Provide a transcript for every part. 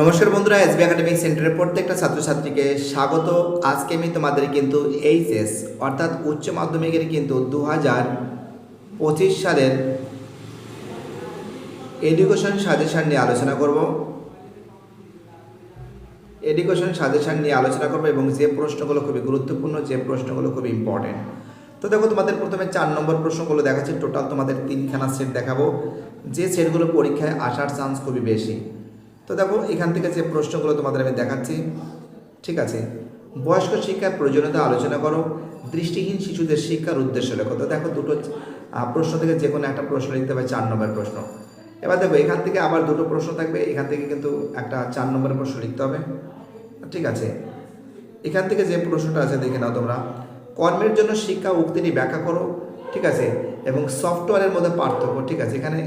নমস্কার বন্ধুরা SB academic সেন্টারের প্রত্যেকটা ছাত্রছাত্রীকে স্বাগত। আজকে আমি তোমাদের কিন্তু এইচএস অর্থাৎ উচ্চ মাধ্যমিকের কিন্তু দু হাজার পঁচিশ সালের এডুকেশন সাজেশন নিয়ে আলোচনা করব। এডুকেশন সাজেশন নিয়ে আলোচনা করব এবং যে প্রশ্নগুলো খুবই গুরুত্বপূর্ণ, যে প্রশ্নগুলো খুবই ইম্পর্টেন্ট তো দেখো, তোমাদের প্রথমে চার নম্বর প্রশ্নগুলো দেখাচ্ছি টোটাল তোমাদের তিনখানা সেট দেখাবো। যে সেটগুলো পরীক্ষায় আসার চান্স খুবই বেশি। তো দেখো, এখান থেকে যে প্রশ্নগুলো তোমাদের আমি দেখাচ্ছি, ঠিক আছে? বয়স্ক শিক্ষার প্রয়োজনীয়তা আলোচনা করো, দৃষ্টিহীন শিশুদের শিক্ষার উদ্দেশ্য লেখো। তো দেখো, দুটো প্রশ্ন থেকে যে কোনো একটা প্রশ্ন লিখতে হবে, চার নম্বর প্রশ্ন। এবার দেখো, এখান থেকে আবার দুটো প্রশ্ন থাকবে, এখান থেকে কিন্তু একটা চার নম্বরের প্রশ্ন লিখতে হবে, ঠিক আছে? এখান থেকে যে প্রশ্নটা আছে, দেখে নাও তোমরা। কর্মের জন্য শিক্ষা উক্তিটি ব্যাখ্যা করো, ঠিক আছে? এবং সফটওয়্যারের মধ্যে পার্থক্য, ঠিক আছে? এখানে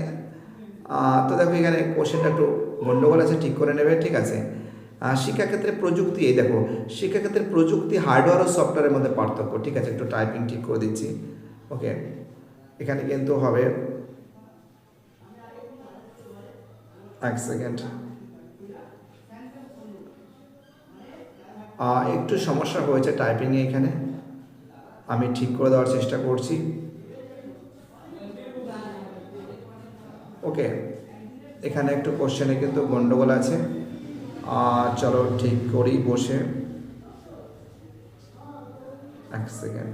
তো দেখো, এখানে কোশ্চেনটা একটু গণ্ডগোল আছে, ঠিক করে নেবে, ঠিক আছে। শিক্ষাক্ষেত্রে প্রযুক্তি, এই দেখো, শিক্ষাক্ষেত্রে প্রযুক্তি হার্ডওয়্যার ও সফটওয়্যারের মধ্যে পার্থক্য, ঠিক আছে, একটু টাইপিং ঠিক করে দিচ্ছি ওকে এখানে কিন্তু হবে, এক সেকেন্ড একটু সমস্যা হয়েছে টাইপিংয়ে এখানে, আমি ঠিক করে দেওয়ার চেষ্টা করছি। ওকে এখানে একটু কোশ্চেনে কিন্তু গন্ডগোল আছে। আহ, চলো ঠিক করি বসে। এক সেকেন্ড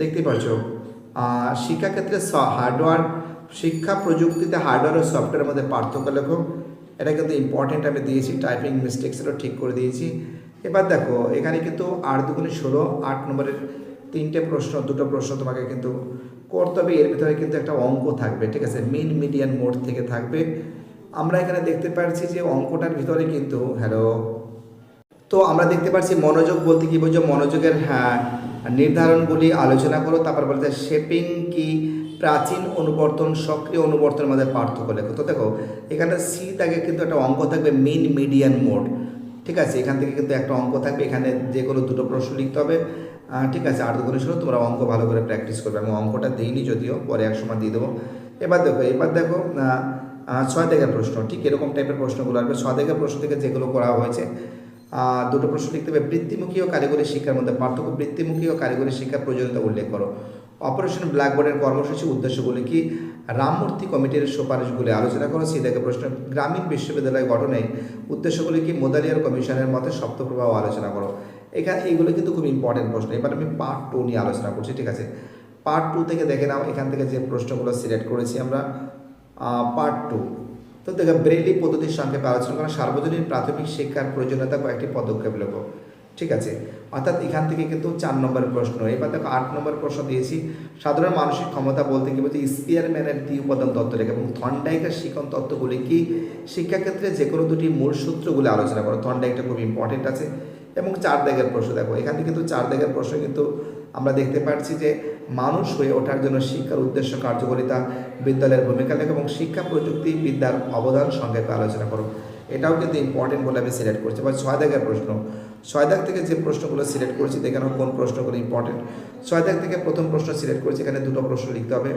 দেখতে পাচ্ছ শিক্ষাক্ষেত্রে হার্ডওয়্যার শিক্ষা প্রযুক্তিতে হার্ডওয়্যার ও সফটওয়্যারের মধ্যে পার্থক্য লেখো। এটা কিন্তু ইম্পর্টেন্ট আমি দিয়েছি টাইপিং মিস্টেক্সেরও ঠিক করে দিয়েছি। এবার দেখো, এখানে কিন্তু আট দুগুণে ষোলো, আট নম্বরের তিনটে প্রশ্ন, দুটো প্রশ্ন তোমাকে কিন্তু করতে হবে। এর ভিতরে কিন্তু একটা অঙ্ক থাকবে, ঠিক আছে? মিন মিডিয়ান মোড থেকে থাকবে। আমরা এখানে দেখতে পাচ্ছি যে অঙ্কটার ভিতরে কিন্তু হ্যালো তো আমরা দেখতে পাচ্ছি মনোযোগ বলতে কি বোঝো? মনোযোগের হ্যাঁ নির্ধারণগুলি আলোচনা করো, তারপর বলতে শেপিং কি? প্রাচীন অনুবর্তন, সক্রিয় অনুবর্তনের মধ্যে পার্থক্য লেখো। তো দেখো, এখানে সি দাগে কিন্তু একটা অঙ্ক থাকবে মিন মিডিয়ান মোড ঠিক আছে, এখান থেকে কিন্তু একটা অঙ্ক থাকবে, এখানে যে কোনো দুটো প্রশ্ন লিখতে হবে। ঠিক আছে, আর দুগুলো ছিল তোমরা অঙ্ক ভালো করে প্র্যাকটিস করবে, আমি অঙ্কটা দিইনি যদিও, পরে এক সময় দিয়ে দেবো। এবার দেখো এবার দেখো ছয় থেকে প্রশ্ন, ঠিক এরকম টাইপের প্রশ্নগুলো আসবে। ছয় থেকে প্রশ্ন থেকে যেগুলো করা হয়েছে দুটো প্রশ্ন লিখতে হবে। বৃত্তিমুখী ও কারিগরি শিক্ষার মধ্যে পার্থক্য, বৃত্তিমুখী ও কারিগরি শিক্ষার প্রয়োজনীয়তা উল্লেখ করো। অপারেশন ব্ল্যাকবোর্ডের কর্মসূচি উদ্দেশ্যগুলি কি? রামমূর্তি কমিটির সুপারিশগুলি আলোচনা করো সেই থেকে প্রশ্ন, গ্রামীণ বিশ্ববিদ্যালয় গঠনে উদ্দেশ্যগুলি কি মোদালিয়ার কমিশনের মতে সপ্তপ্রবাহ আলোচনা করো? এখানে এইগুলো কিন্তু খুব ইম্পর্টেন্ট প্রশ্ন। এবার আমি পার্ট টু নিয়ে আলোচনা করছি, ঠিক আছে? পার্ট টু থেকে দেখে নাও, এখান থেকে যে প্রশ্নগুলো সিলেক্ট করেছি আমরা। পার্ট টু তো দেখো ব্রেলি পদ্ধতির সংক্ষেপে আলোচনা করা। সার্বজনীন প্রাথমিক শিক্ষার প্রয়োজনীয়তা কয়েকটি পদক্ষেপ লেখো। ঠিক আছে? অর্থাৎ এখান থেকে কিন্তু চার নম্বর প্রশ্ন। এবার দেখো আট নম্বর প্রশ্ন দিয়েছি। সাধারণ মানসিক ক্ষমতা বলতে কি বলছে স্পিয়ারম্যানের দ্বি উপাদান তত্ত্ব লেখা এবং থন্ডাইকের শিখন তত্ত্বগুলি কি? শিক্ষাক্ষেত্রে যে কোনো দুটি মূল সূত্রগুলি আলোচনা করো। থন্ডাইকটা খুব ইম্পর্টেন্ট আছে। এবং চার দাগের প্রশ্ন দেখো। এখানে কিন্তু চার দাগের প্রশ্ন কিন্তু আমরা দেখতে পাচ্ছি যে মানুষ হয়ে ওঠার জন্য শিক্ষার উদ্দেশ্য কার্যকারিতা, বিদ্যালয়ের ভূমিকা লেখা এবং শিক্ষা প্রযুক্তি বিদ্যার অবদান সংক্ষেপে আলোচনা করো। এটাও কিন্তু ইম্পর্টেন্ট বলে আমি সিলেক্ট করছি। বা ছয় দাগের প্রশ্ন। ছয় দাগ থেকে যে প্রশ্নগুলো সিলেক্ট করছি দেখেন কোন প্রশ্নগুলো ইম্পর্টেন্ট ছয় দাগ থেকে প্রথম প্রশ্ন সিলেক্ট করছি, এখানে দুটো প্রশ্ন লিখতে হবে।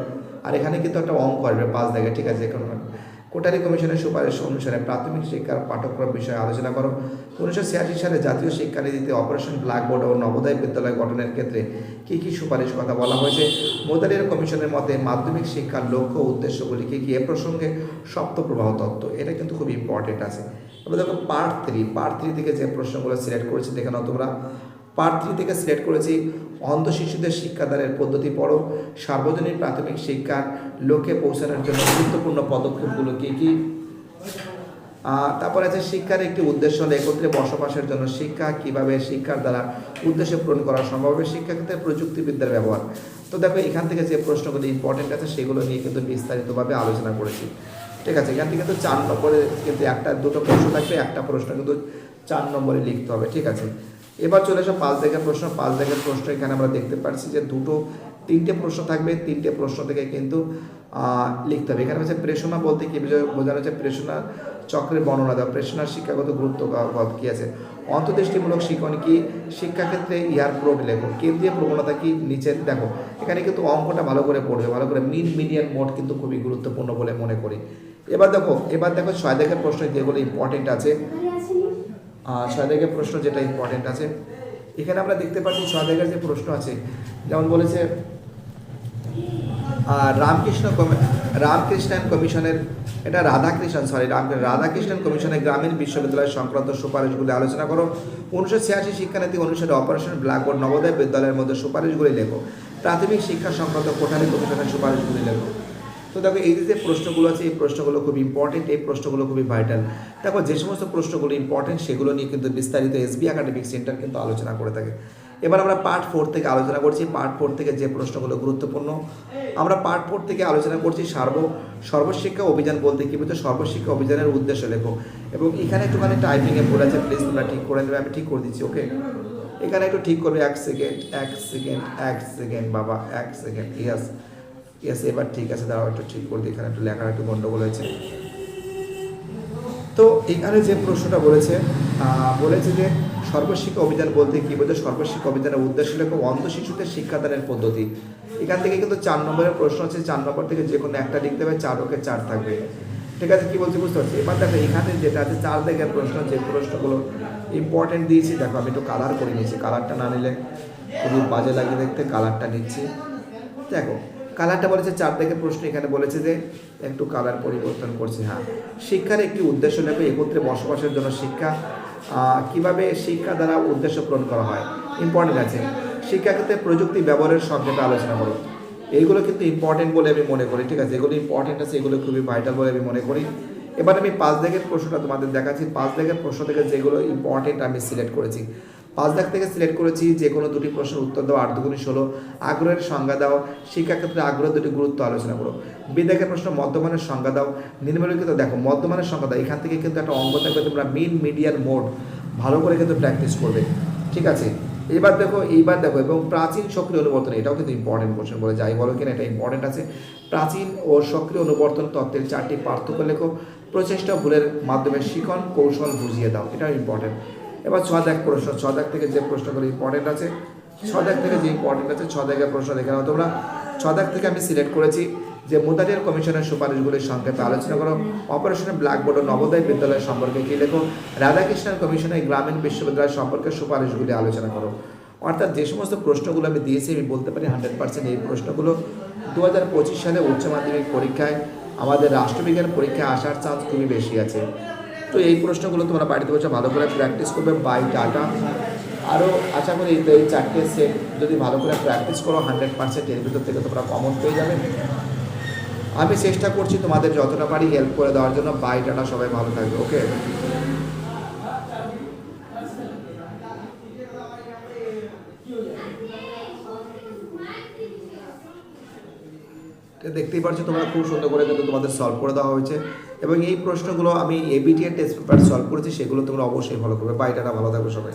আর এখানে কিন্তু একটা অঙ্ক আসবে পাঁচ দাগে, ঠিক আছে? এখন কোটারি কমিশনের সুপারিশ অনুসারে প্রাথমিক শিক্ষার পাঠ্যক্রম বিষয়ে আলোচনা করো। উনিশশো ছিয়াশি সালে জাতীয় শিক্ষানীতিতে অপারেশন ব্ল্যাকবোর্ড ও নবোদয় বিদ্যালয় গঠনের ক্ষেত্রে কী কী সুপারিশ কথা বলা হয়েছে? মোদালিয়ার কমিশনের মতে মাধ্যমিক শিক্ষার লক্ষ্য উদ্দেশ্যগুলি কী কী? এ প্রসঙ্গে সপ্তপ্রবাহ তত্ত্ব, এটা কিন্তু খুব ইম্পর্টেন্ট আছে। এবার দেখো পার্ট থ্রি পার্ট থ্রি থেকে যে প্রশ্নগুলো সিলেক্ট করেছি, দেখে নাও তোমরা। পার্ট থ্রি থেকে সিলেক্ট করেছি, অন্ধ শিশুদের শিক্ষাদানের পদ্ধতি পড়ো, সার্বজনীন প্রাথমিক শিক্ষার লক্ষ্যে পৌঁছানোর জন্য গুরুত্বপূর্ণ পদক্ষেপগুলো কী কী? তারপর আছে শিক্ষার একটি উদ্দেশ্য হলো একত্রে বসবাসের জন্য শিক্ষা, কীভাবে শিক্ষার দ্বারা উদ্দেশ্য পূরণ করা সম্ভব হবে? শিক্ষাক্ষেত্রে প্রযুক্তিবিদ্যার ব্যবহার। তো দেখো, এখান থেকে যে প্রশ্নগুলো ইম্পর্টেন্ট আছে, সেগুলো নিয়ে কিন্তু বিস্তারিতভাবে আলোচনা করেছি। ঠিক আছে, এখান থেকে কিন্তু চার নম্বরে কিন্তু একটা, দুটো প্রশ্ন থাকবে, একটা প্রশ্ন কিন্তু চার নম্বরে লিখতে হবে। ঠিক আছে এবার চলে আসো পাঁচ জায়গার প্রশ্ন। পাঁচ জায়গার প্রশ্ন এখানে আমরা দেখতে পাচ্ছি যে দুটো, তিনটে প্রশ্ন থাকবে। তিনটে প্রশ্ন থেকে কিন্তু লিখতে হবে। এখানে হচ্ছে প্রেষণা বলতে কি বোঝা- বোঝানো হচ্ছে প্রেষণা চক্রের বর্ণনা দেওয়া। প্রেষণার শিক্ষাগত গুরুত্ব ক- আছে? অন্তর্দৃষ্টিমূলক শিক্ষণ কি? শিক্ষাক্ষেত্রে ইহার প্রয়োগ লেখো। কেন্দ্রীয় প্রবণতা কি? নিচে দেখো। এখানে কিন্তু অঙ্কটা ভালো করে পড়বে। ভালো করে মিন, মিডিয়ান মোড কিন্তু খুবই গুরুত্বপূর্ণ বলে মনে করি। এবার দেখো এবার দেখো ছয় দেখের প্রশ্ন যেগুলো ইম্পর্টেন্ট আছে। ছয় প্রশ্ন যেটা ইম্পর্টেন্ট আছে। এখানে আমরা দেখতে পাচ্ছি ছয় যে প্রশ্ন আছে, যেমন বলেছে রামকৃষ্ণ রামকৃষ্ণায়ন কমিশনের, এটা রাধাকৃষ্ণ সরি রাম রাধাকৃষ্ণন কমিশনের গ্রামীণ বিশ্ববিদ্যালয় সংক্রান্ত সুপারিশগুলি আলোচনা করো। উনিশশো ছিয়াশি শিক্ষানীতি অনুসারে অপারেশন ব্ল্যাকবোর্ড নবোদয় বিদ্যালয়ের মধ্যে সুপারিশগুলি লেখো। প্রাথমিক শিক্ষা সংক্রান্ত কোঠারি কমিশনের সুপারিশগুলি লেখো। তো দেখো, এই যে প্রশ্নগুলো আছে, এই প্রশ্নগুলো খুব ইম্পর্টেন্ট এই প্রশ্নগুলো খুবই ভাইটাল দেখো, যে সমস্ত প্রশ্নগুলো ইম্পর্টেন্ট সেগুলো নিয়ে কিন্তু বিস্তারিত এসবি একাডেমিক সেন্টার কিন্তু আলোচনা করে থাকে। এবার আমরা পার্ট ফোর থেকে আলোচনা করছি। পার্ট ফোর থেকে যে প্রশ্নগুলো গুরুত্বপূর্ণ, আমরা পার্ট ফোর থেকে আলোচনা করছি সর্ব, সর্বশিক্ষা অভিযান বলতে কি বলতে সর্বশিক্ষা অভিযানের উদ্দেশ্য লেখো। এবং এখানে একটুখানি টাইপিংয়ে বলেছে প্লিজ তোমরা ঠিক করে নেবে, আমি ঠিক করে দিচ্ছি ওকে এখানে একটু ঠিক করবে, এক সেকেন্ড এক সেকেন্ড এক সেকেন্ড বাবা, এক সেকেন্ড ইয়াস ইয়েস এবার ঠিক আছে, দাঁড়াও একটু ঠিক করে এখানে একটু লেখার একটু গন্ডগোল হয়েছে। তো এখানে যে প্রশ্নটা বলেছে বলেছে যে সর্বশিক্ষা অভিযান বলতে কি বলতে সর্বশিক্ষা অভিযানের উদ্দেশ্য লেখো অন্ধ শিশুদের শিক্ষাদানের পদ্ধতি। এখান থেকে কিন্তু চার নম্বরের প্রশ্ন আছে, চার নম্বর থেকে যে কোনো একটা লিখতে হবে, চার ওকে চার থাকবে। ঠিক আছে, কি বলছি বুঝতে পারছি? এবার দেখো, এখানে যেটা আছে চার দিকের প্রশ্ন যে প্রশ্নগুলো ইম্পর্টেন্ট দিয়েছি। দেখো, আমি একটু কালার করে নিয়েছি। কালারটা না নিলে খুবই বাজে লাগে দেখতে কালারটা নিচ্ছি। দেখো কালারটা বলেছে চার দিকের প্রশ্ন এখানে বলেছে যে একটু কালার পরিবর্তন করছে হ্যাঁ। শিক্ষার একটি উদ্দেশ্য লেখো একত্রে বসবাসের জন্য শিক্ষা কীভাবে শিক্ষা দ্বারা উদ্দেশ্য পূরণ করা হয়? ইম্পর্টেন্ট আছে। শিক্ষাক্ষেত্রে প্রযুক্তি ব্যবহারের সংক্ষেপে আলোচনা করো এইগুলো কিন্তু ইম্পর্টেন্ট বলে আমি মনে করি, ঠিক আছে? এগুলো ইম্পর্টেন্ট আছে, এগুলো খুবই ভাইটাল বলে আমি মনে করি। এবার আমি পাঁচ দাগের প্রশ্নটা তোমাদের দেখাচ্ছি। পাঁচ দাগের প্রশ্ন থেকে যেগুলো ইম্পর্টেন্ট আমি সিলেক্ট করেছি। পাঁচ দাগ থেকে সিলেক্ট করেছি, যে কোনো দুটি প্রশ্নের উত্তর দাও, আট ষোলো। আগ্রহের সংজ্ঞা দাও, শিক্ষাক্ষেত্রে আগ্রহ দুটি গুরুত্ব আলোচনা করো। বিদ্যাকের প্রশ্ন, মধ্যমানের সংজ্ঞা দাও। নিম্নলিখিত, দেখো, মধ্যমানের সংজ্ঞা দাও। এখান থেকে কিন্তু একটা অঙ্গ থাকবে, তোমরা মিন মিডিয়ার মোড ভালো করে কিন্তু প্র্যাকটিস করবে। ঠিক আছে? এবার দেখো, এইবার দেখো, এবং প্রাচীন সক্রিয় অনুবর্তন, এটাও কিন্তু ইম্পর্টেন্ট কোশ্চেন বলে যাই বলো কিনা, এটা ইম্পর্টেন্ট আছে। প্রাচীন ও সক্রিয় অনুবর্তন তত্ত্বের চারটি পার্থক্য লেখো। প্রচেষ্টা ভুলের মাধ্যমে শিখন কৌশল বুঝিয়ে দাও, এটাও ইম্পর্টেন্ট এবার ছ দাগ প্রশ্ন, ছ দাগ থেকে যে প্রশ্নগুলো ইম্পর্টেন্ট আছে, ছ দাগ থেকে যে ইম্পর্টেন্ট আছে, ছ দাগের প্রশ্ন দেখে নাও। তোমরা ছ দাগ থেকে আমি সিলেক্ট করেছি যে মুদারিয়ার কমিশনের সুপারিশগুলির সংক্ষেপে আলোচনা করো। অপারেশন ব্ল্যাকবোর্ড ও নবোদয় বিদ্যালয় সম্পর্কে কি লেখো? রাধাকৃষ্ণন কমিশনের গ্রামীণ বিশ্ববিদ্যালয় সম্পর্কে সুপারিশগুলি আলোচনা করো। অর্থাৎ যে সমস্ত প্রশ্নগুলো আমি দিয়েছি, আমি বলতে পারি হান্ড্রেড পার্সেন্ট এই প্রশ্নগুলো। দু হাজার পঁচিশ সালে উচ্চ মাধ্যমিক পরীক্ষায় আমাদের রাষ্ট্রবিজ্ঞান পরীক্ষায় আসার চান্স খুবই বেশি আছে। তো এই প্রশ্নগুলো তোমরা বাড়িতে বসে ভালো করে প্র্যাকটিস করবে বাই ডাটা আরও আশা করি এই চারটে সেট যদি ভালো করে প্র্যাকটিস করো হান্ড্রেড পার্সেন্ট এর ভিতর থেকে তোমরা কমন পেয়ে যাবে। আমি চেষ্টা করছি তোমাদের যতটা পারি হেল্প করে দেওয়ার জন্য। বাই ডাটা সবাই ভালো থাকবে ওকে দেখতেই পাচ্ছ তোমরা খুব সুন্দর করে কিন্তু তোমাদের সলভ করে দেওয়া হয়েছে। এবং এই প্রশ্নগুলো আমি এবিটিএ টেস্ট পেপার সলভ করেছি, সেগুলো তোমরা অবশ্যই ভালো করবে। বাইটাটা ভালো থাকবে সবাই।